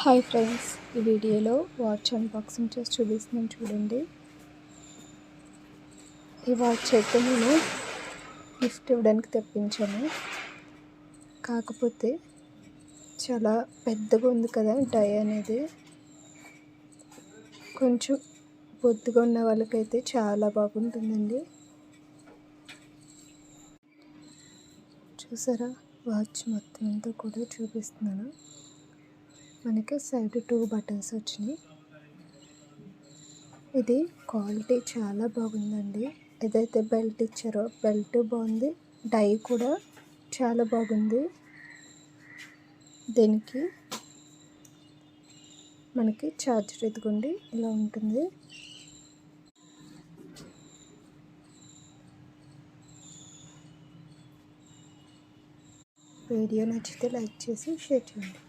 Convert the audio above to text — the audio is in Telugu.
హాయ్ ఫ్రెండ్స్ ఈ వీడియోలో వాచ్ అన్బాక్సింగ్ చేసి చూపిస్తున్నాను చూడండి. ఈ వాచ్ అయితే నేను గిఫ్ట్ ఇవ్వడానికి తెప్పించాను. కాకపోతే చాలా పెద్దగా ఉంది కదా డై అనేది. కొంచెం బొద్దుగా ఉన్న వాళ్ళకైతే చాలా బాగుంటుందండి. చూసారా? వాచ్ మొత్తం అంతా కూడా చూపిస్తున్నాను. మనకి సైడ్ టూ బటన్స్ వచ్చినాయి. ఇది క్వాలిటీ చాలా బాగుందండి. ఏదైతే బెల్ట్ ఇచ్చారో బెల్ట్ బాగుంది. డై కూడా చాలా బాగుంది. దీనికి మనకి ఛార్జర్ ఎదుగుండి ఇలా ఉంటుంది. వీడియో నచ్చితే లైక్ చేసి షేర్ చేయండి.